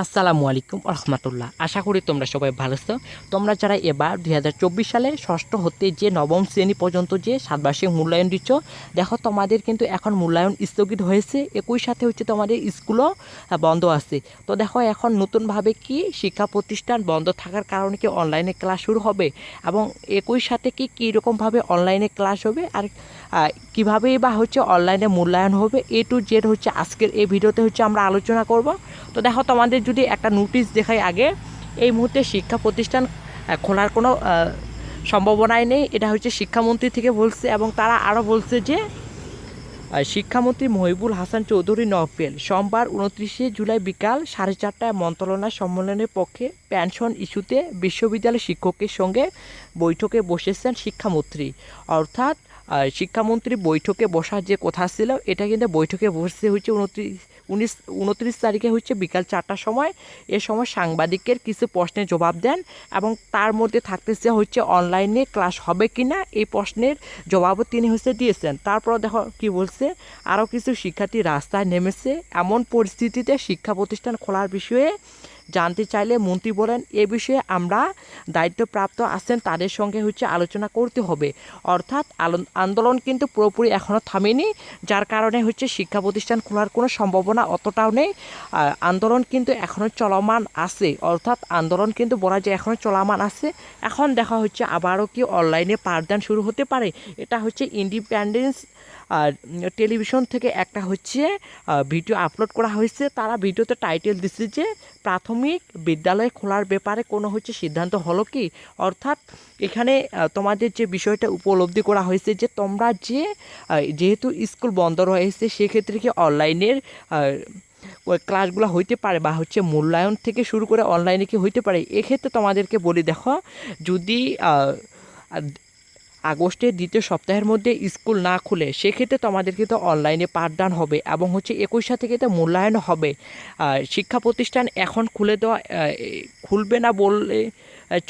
আসসালামু আলাইকুম রহমতুল্লাহ আশা করি তোমরা সবাই ভালো আছো। তোমরা যারা এবার দু হাজার চব্বিশ সালে ষষ্ঠ হতে যে নবম শ্রেণি পর্যন্ত যে সাতবার্ষিক মূল্যায়ন দিচ্ছ, দেখো তোমাদের কিন্তু এখন মূল্যায়ন স্থগিত হয়েছে। একই সাথে হচ্ছে তোমাদের স্কুলও বন্ধ আছে। তো দেখো এখন নতুনভাবে কি শিক্ষা প্রতিষ্ঠান বন্ধ থাকার কারণে কি অনলাইনে ক্লাস শুরু হবে? এবং একই সাথে কি কীরকমভাবে অনলাইনে ক্লাস হবে? আর কীভাবে বা হচ্ছে অনলাইনে মূল্যায়ন হবে? এ টু জেড হচ্ছে আজকের এই ভিডিওতে হচ্ছে আমরা আলোচনা করব। তো দেখো তোমাদের যদি একটা নোটিশ দেখাই আগে, এই মুহূর্তে শিক্ষা প্রতিষ্ঠান খোলার কোনো সম্ভাবনাই নেই। এটা হচ্ছে শিক্ষামন্ত্রী থেকে বলছে এবং তারা আরও বলছে যে শিক্ষামন্ত্রী মহিবুল হাসান চৌধুরী নফেল সোমবার উনত্রিশে জুলাই বিকাল সাড়ে চারটায় মন্ত্রণালয় সম্মেলনের পক্ষে পেনশন ইস্যুতে বিশ্ববিদ্যালয় শিক্ষকের সঙ্গে বৈঠকে বসেছেন শিক্ষামন্ত্রী। অর্থাৎ শিক্ষামন্ত্রী বৈঠকে বসার যে কথা ছিল, এটা কিন্তু বৈঠকে বসতে হচ্ছে উনত্রিশ উনিশ, উনত্রিশ তারিখে হচ্ছে বিকাল চারটার সময় এ সময় সাংবাদিকের কিছু প্রশ্নের জবাব দেন এবং তার মধ্যে থাকতেছে হচ্ছে অনলাইনে ক্লাস হবে কি না এই প্রশ্নের জবাবও তিনি হচ্ছে দিয়েছেন। তারপর দেখো কি বলছে, আরও কিছু শিক্ষার্থী রাস্তায় নেমেছে। এমন পরিস্থিতিতে শিক্ষা প্রতিষ্ঠান খোলার বিষয়ে জানতে চাইলে মন্ত্রী বলেন, এ বিষয়ে আমরা দায়িত্বপ্রাপ্ত আছেন, তাদের সঙ্গে হচ্ছে আলোচনা করতে হবে। অর্থাৎ আন্দোলন কিন্তু পুরোপুরি এখনও থামেনি, যার কারণে হচ্ছে শিক্ষা প্রতিষ্ঠান খোলার কোনো সম্ভাবনা অতটাও নেই। আন্দোলন কিন্তু এখনও চলমান আছে, অর্থাৎ আন্দোলন কিন্তু বলা যায় এখনও চলমান আছে। এখন দেখা হচ্ছে আবারও কি অনলাইনে পাঠদান শুরু হতে পারে, এটা হচ্ছে ইন্ডিপেন্ডেন্স আর টেলিভিশন থেকে একটা হচ্ছে ভিডিও আপলোড করা হয়েছে। তারা ভিডিওতে টাইটেল দিচ্ছে যে, প্রাথমিক বিদ্যালয় খোলার ব্যাপারে কোনো হচ্ছে সিদ্ধান্ত হলো কি? অর্থাৎ এখানে তোমাদের যে বিষয়টা উপলব্ধি করা হয়েছে যে তোমরা যে যেহেতু স্কুল বন্ধ রয়েছে, সেক্ষেত্রে কি অনলাইনের ক্লাসগুলো হইতে পারে বা হচ্ছে মূল্যায়ন থেকে শুরু করে অনলাইনে কি হইতে পারে? এক্ষেত্রে তোমাদেরকে বলি দেখো, যদি আগস্টের দ্বিতীয় সপ্তাহের মধ্যে স্কুল না খুলে, সেক্ষেত্রে তোমাদের কিন্তু অনলাইনে পাঠদান হবে এবং হচ্ছে একুশ থেকে তো মূল্যায়ন হবে। শিক্ষা প্রতিষ্ঠান এখন খুলে দেওয়া খুলবে না বললে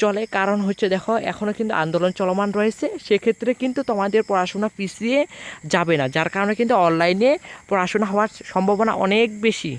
চলে। কারণ হচ্ছে দেখো এখনও কিন্তু আন্দোলন চলমান রয়েছে। সেক্ষেত্রে কিন্তু তোমাদের পড়াশোনা পিছিয়ে যাবে না, যার কারণে কিন্তু অনলাইনে পড়াশোনা হওয়ার সম্ভাবনা অনেক বেশি।